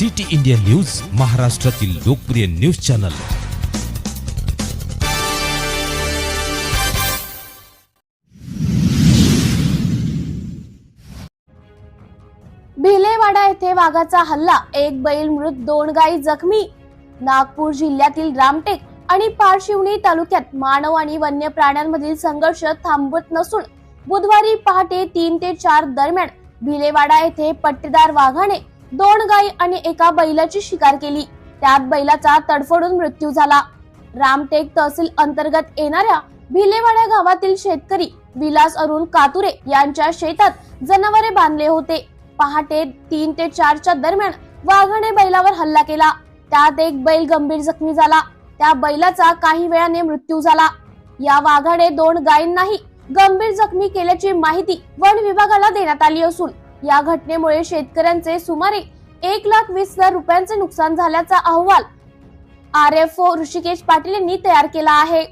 City India news महाराष्ट्रातील लोकप्रिय news channel. Bhilewada येथे वाघाचा हल्ला एक बैल मृत दोन गायी जखमी. नागपूर जिल्ह्यातील रामटेक आणि पारशिवनी तालुक्यात मानव आणि वन्य प्राण्यांमधील संघर्ष थांबवत नसून बुधवारी पहाटे तीन ते चार दरम्यान भिलेवाडा येथे पट्टेदार वाघाने दोन गायी आणि एका बैलाची शिकार केली. त्यात बैलाचा तडफडून मृत्यू झाला. रामटेक तहसील अंतर्गत येणाऱ्या भिलेवाडा गावातील शेतकरी विलास अरुण कातुरे यांच्या शेतात जनावरे बांधले होते. पहाटे तीन ते चारच्या दरम्यान वाघाने बैलावर हल्ला केला. त्यात एक बैल गंभीर जखमी झाला. त्या बैलाचा काही वेळाने मृत्यू झाला. या वाघाने दोन गायींनाही गंभीर जखमी केल्याची माहिती वन विभागाला देण्यात आली असून या घटनेमुळे शेतकऱ्यांचे सुमारे एक लाख वीस हजार रुपयांचे नुकसान झाल्याचा अहवाल R F O Rishikesh Patil यांनी तयार केला आहे.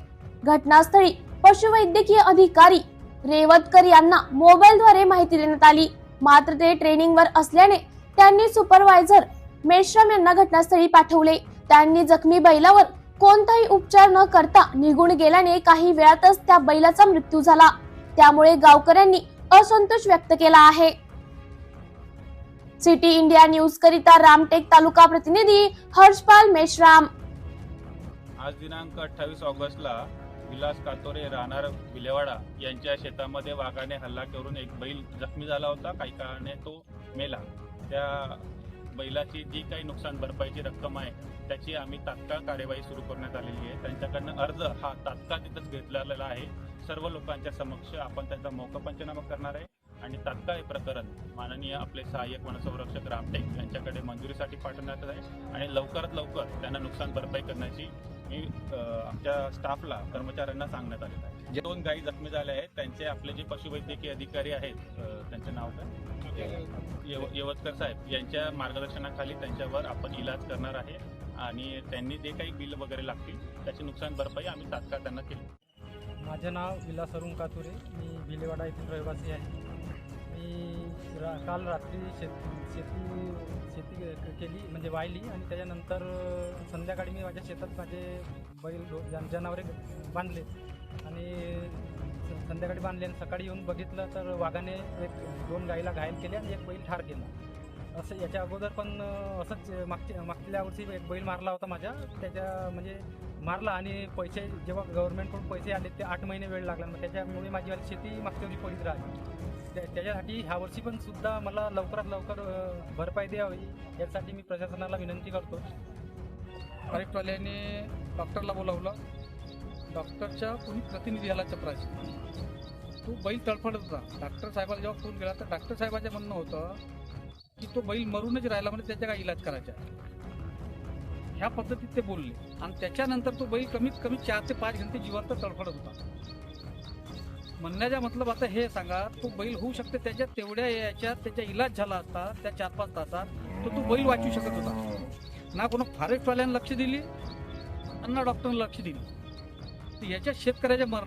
घटनास्थळी पशुवैद्यकीय अधिकारी रेवतकर यांना मोबाईलद्वारे माहिती देण्यात आली. मात्र ते ट्रेनिंगवर असल्याने त्यांनी सुपरवायझर मेश्राम यांना घटनास्थळी पाठवले. त्यांनी जखमी बैलावर कोणताही उपचार न करता निघून गेल्याने काही वेळातच त्या बैलाचा मृत्यू झाला. त्यामुळे गावकऱ्यांनी असंतोष व्यक्त केला आहे. सिटी इंडिया न्यूज करिता रामटेक तालुका प्रतिनिधी हर्षपाल मेश्राम। आज दिनांक अठ्ठावीस ऑगस्टला विलास कातोरे राहणार विलेवाडा यांच्या शेतामध्ये वाघाने हल्ला करून एक बैल जखमी झाला होता. काही काळाने तो मेला. त्या बैलाची जी काही नुकसान भरपाईची रक्कम आहे त्याची आम्ही तात्काळ कार्यवाही सुरू करण्यात आलेली आहे. त्यांच्याकडनं अर्ज हा तात्काळ तिथंच घेतलेला आहे. सर्व लोकांच्या समक्ष आपण त्यांचा मौका पंचनामा करणार आहे. आणि तात्काळ प्रकरण माननीय आपले सहाय्यक वनसंरक्षक रामटेक यांच्याकडे मंजुरीसाठी पाठवण्यात आहे आणि लवकरात लवकर त्यांना नुकसान भरपाई करण्याची मी आमच्या स्टाफला कर्मचाऱ्यांना सांगण्यात आलेलं आहे. जे दोन गायी जखमी झाल्या आहेत त्यांचे आपले जे पशुवैद्यकीय अधिकारी आहेत त्यांचे नाव काय? येव- येवतकर साहेब यांच्या मार्गदर्शनाखाली त्यांच्यावर आपण इलाज करणार आहे आणि त्यांनी जे काही बिल वगैरे लागतील त्याची नुकसान भरपाई आम्ही तात्काळ त्यांना केली. माझं नाव विलास अरुण कातुरे मी भिलेवाडा येथील रहिवासी आहे. मी रा काल रात्री शेत शेती शेती केली म्हणजे वाहिली आणि त्याच्यानंतर संध्याकाळी मी माझ्या शेतात माझे बैल जनावरे बांधले आणि स- संध्याकाळी बांधले आणि सकाळी येऊन बघितलं तर वाघाने एक दोन गाईला घायल केले आणि एक बैल ठार केला. असं याच्या अगोदर पण असंच मागच्या मागच्या वर्षी एक बैल मारला होता माझ्या. त्याच्या म्हणजे मारला आणि पैसे जेव्हा गव्हर्नमेंटकडून पैसे आले ते आठ महिने वेळ लागला. मग त्याच्यामुळे माझी वाली शेती मागच्या वर्षी पडीत राहिली. त्याच्यासाठी ह्या वर्षी पण सुद्धा मला लवकरात लवकर भरपाई द्यावी यासाठी मी प्रशासनाला विनंती करतो. कलेक्टरवाल्याने डॉक्टरला बोलावलं. डॉक्टरच्या कोणी प्रतिनिधी आला चपराशी. तो बैल तडफडत होता. डॉक्टर साहेबाला जेव्हा फोन केला तर डॉक्टर साहेबाचं म्हणणं होतं की तो बैल मरूनच राहिला म्हणजे त्याच्या काय इलाज करायचा. ह्या पद्धतीत ते बोलले. आणि त्याच्यानंतर तो बैल कमीत कमी चार ते पाच घंटे जिवंत तडफडत होता. म्हणण्याचा मतलब आता हे सांगा तो बैल होऊ शकते त्याच्या तेवढ्या याच्यात त्याचा इलाज झाला असता त्या चार पाच तासात तर तो बैल वाचू शकत होता. ना कोणा फॉरेस्टवाल्यानं लक्ष दिली आणि ना डॉक्टरने लक्ष दिली. तर याच्यात शेतकऱ्याच्या मरण